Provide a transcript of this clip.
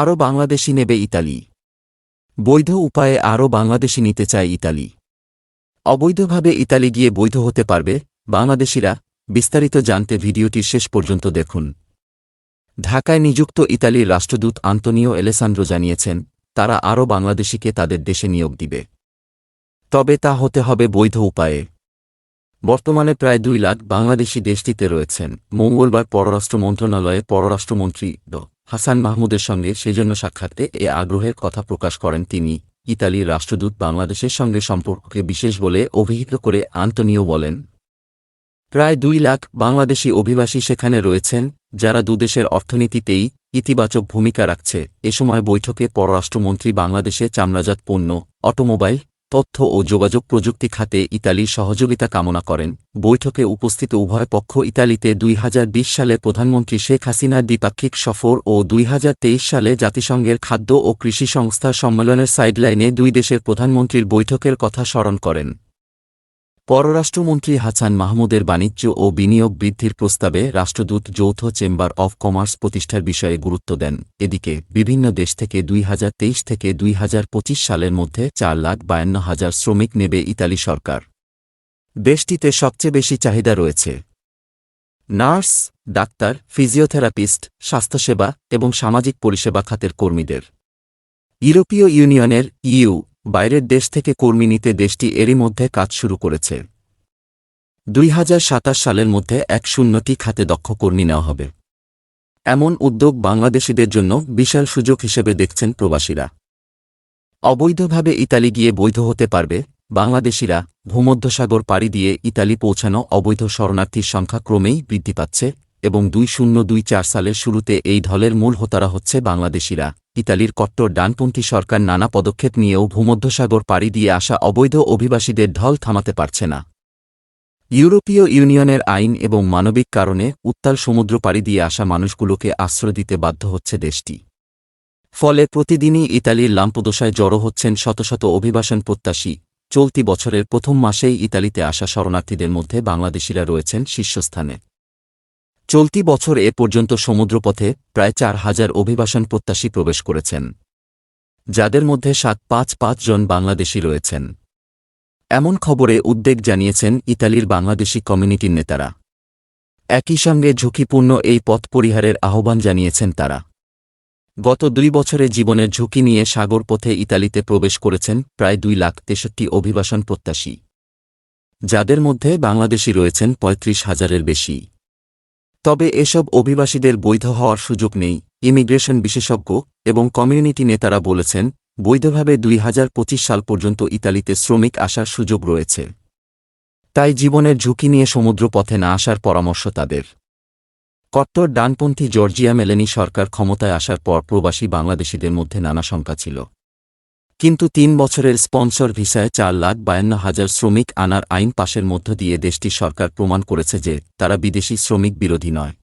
আরও বাংলাদেশি নেবে ইতালি। বৈধ উপায়ে আরও বাংলাদেশি নিতে চায় ইতালি। অবৈধভাবে ইতালি গিয়ে বৈধ হতে পারবে, বাংলাদেশিরা, বিস্তারিত জানতে ভিডিওটি শেষ পর্যন্ত দেখুন। ঢাকায় নিযুক্ত ইতালির রাষ্ট্রদূত আন্তনিও এলেসান্দ্রো জানিয়েছেন, তারা আরও বাংলাদেশিকে তাদের দেশে নিয়োগ দিবে। তবে তা হতে হবে বৈধ উপায়ে। বর্তমানে প্রায় দুই লাখ বাংলাদেশি দেশটিতে রয়েছেন, মঙ্গলবার পররাষ্ট্র মন্ত্রণালয়ে পররাষ্ট্রমন্ত্রী ড। হাসান মাহমুদের সঙ্গে সেজন্য সাক্ষাতে এ আগ্রহের কথা প্রকাশ করেন তিনি। ইতালির রাষ্ট্রদূত বাংলাদেশের সঙ্গে সম্পর্ককে বিশেষ বলে অভিহিত করে আন্তনিও বলেন, প্রায় দুই লাখ বাংলাদেশি অভিবাসী সেখানে রয়েছেন, যারা দুদেশের অর্থনীতিতেই ইতিবাচক ভূমিকা রাখছে। এ সময় বৈঠকে পররাষ্ট্রমন্ত্রী বাংলাদেশে চামড়াজাত পণ্য, অটোমোবাইল তথ্য ও যোগাযোগ প্রযুক্তি খাতে ইতালির সহযোগিতা কামনা করেন। বৈঠকে উপস্থিত উভয় পক্ষ ইতালিতে দুই হাজার বিশ সালে প্রধানমন্ত্রী শেখ হাসিনার দ্বিপাক্ষিক সফর ও দুই হাজার তেইশ সালে জাতিসংঘের খাদ্য ও কৃষি সংস্থা সম্মেলনের সাইডলাইনে দুই দেশের প্রধানমন্ত্রীর বৈঠকের কথা স্মরণ করেন। পররাষ্ট্রমন্ত্রী হাসান মাহমুদের বাণিজ্য ও বিনিয়োগ বৃদ্ধির প্রস্তাবে রাষ্ট্রদূত যৌথ চেম্বার অব কমার্স প্রতিষ্ঠার বিষয়ে গুরুত্ব দেন। এদিকে, বিভিন্ন দেশ থেকে দুই হাজার তেইশ থেকে দুই হাজার পঁচিশ সালের মধ্যে চার লাখ বায়ান্ন হাজার শ্রমিক নেবে ইতালি সরকার। দেশটিতে সবচেয়ে বেশি চাহিদা রয়েছে। নার্স, ডাক্তার, ফিজিওথেরাপিস্ট, স্বাস্থ্যসেবা এবং সামাজিক পরিষেবা খাতের কর্মীদের। ইউরোপীয় ইউনিয়নের ইইউ বাইরের দেশ থেকে কর্মী নিতে দেশটি এরই মধ্যে কাজ শুরু করেছে। দুই হাজার সাতাশ সালের মধ্যে এক শূন্যটি খাতে দক্ষ কর্মী নেওয়া হবে। এমন উদ্যোগ বাংলাদেশিদের জন্য বিশাল সুযোগ হিসেবে দেখছেন প্রবাসীরা। অবৈধভাবে ইতালি গিয়ে বৈধ হতে পারবে, বাংলাদেশিরা ভূমধ্যসাগর পাড়ি দিয়ে ইতালি পৌঁছানো অবৈধ শরণার্থীর সংখ্যা ক্রমেই বৃদ্ধি পাচ্ছে এবং দুই শূন্য দুই চার সালের শুরুতে এই ঢলের মূল হোতারা হচ্ছে বাংলাদেশিরা। ইতালির কট্টর ডানপন্থী সরকার নানা পদক্ষেপ নিয়েও ভূমধ্যসাগর পাড়ি দিয়ে আসা অবৈধ অভিবাসীদের ঢল থামাতে পারছে না। ইউরোপীয় ইউনিয়নের আইন এবং মানবিক কারণে উত্তাল সমুদ্র পাড়ি দিয়ে আসা মানুষগুলোকে আশ্রয় দিতে বাধ্য হচ্ছে দেশটি। ফলে প্রতিদিনই ইতালির লাম্পদোসায় জড়ো হচ্ছেন শত শত অভিবাসন প্রত্যাশী। চলতি বছরের প্রথম মাসেই ইতালিতে আসা শরণার্থীদের মধ্যে বাংলাদেশিরা রয়েছেন শীর্ষস্থানে। চলতি বছর এ পর্যন্ত সমুদ্রপথে প্রায় চার হাজার অভিবাসন প্রত্যাশী প্রবেশ করেছেন, যাদের মধ্যে সাত পাঁচ পাঁচ জন বাংলাদেশি রয়েছেন। এমন খবরে উদ্বেগ জানিয়েছেন ইতালির বাংলাদেশি কমিউনিটির নেতারা। একই সঙ্গে ঝুঁকিপূর্ণ এই পথ পরিহারের আহ্বান জানিয়েছেন তারা। গত দুই বছরে জীবনের ঝুঁকি নিয়ে সাগর পথে ইতালিতে প্রবেশ করেছেন প্রায় দুই লাখ তেষট্টি অভিবাসন প্রত্যাশী, যাদের মধ্যে বাংলাদেশি রয়েছেন পঁয়ত্রিশ হাজারের বেশি। তবে এসব অভিবাসীদের বৈধ হওয়ার সুযোগ নেই, ইমিগ্রেশন বিশেষজ্ঞ এবং কমিউনিটি নেতারা বলেছেন, বৈধভাবে দুই হাজার পঁচিশ সাল পর্যন্ত ইতালিতে শ্রমিক আসার সুযোগ রয়েছে। তাই জীবনের ঝুঁকি নিয়ে সমুদ্রপথে না আসার পরামর্শ তাদের। কট্টর ডানপন্থী জর্জিয়া মেলেনি সরকার ক্ষমতায় আসার পর প্রবাসী বাংলাদেশিদের মধ্যে নানা শঙ্কা ছিল। কিন্তু তিন বছরের স্পন্সর ভিসায় চার লাখ বায়ান্ন হাজার শ্রমিক আনার আইন পাশের মধ্য দিয়ে দেশটি সরকার প্রমাণ করেছে যে তারা বিদেশি শ্রমিক বিরোধী নয়।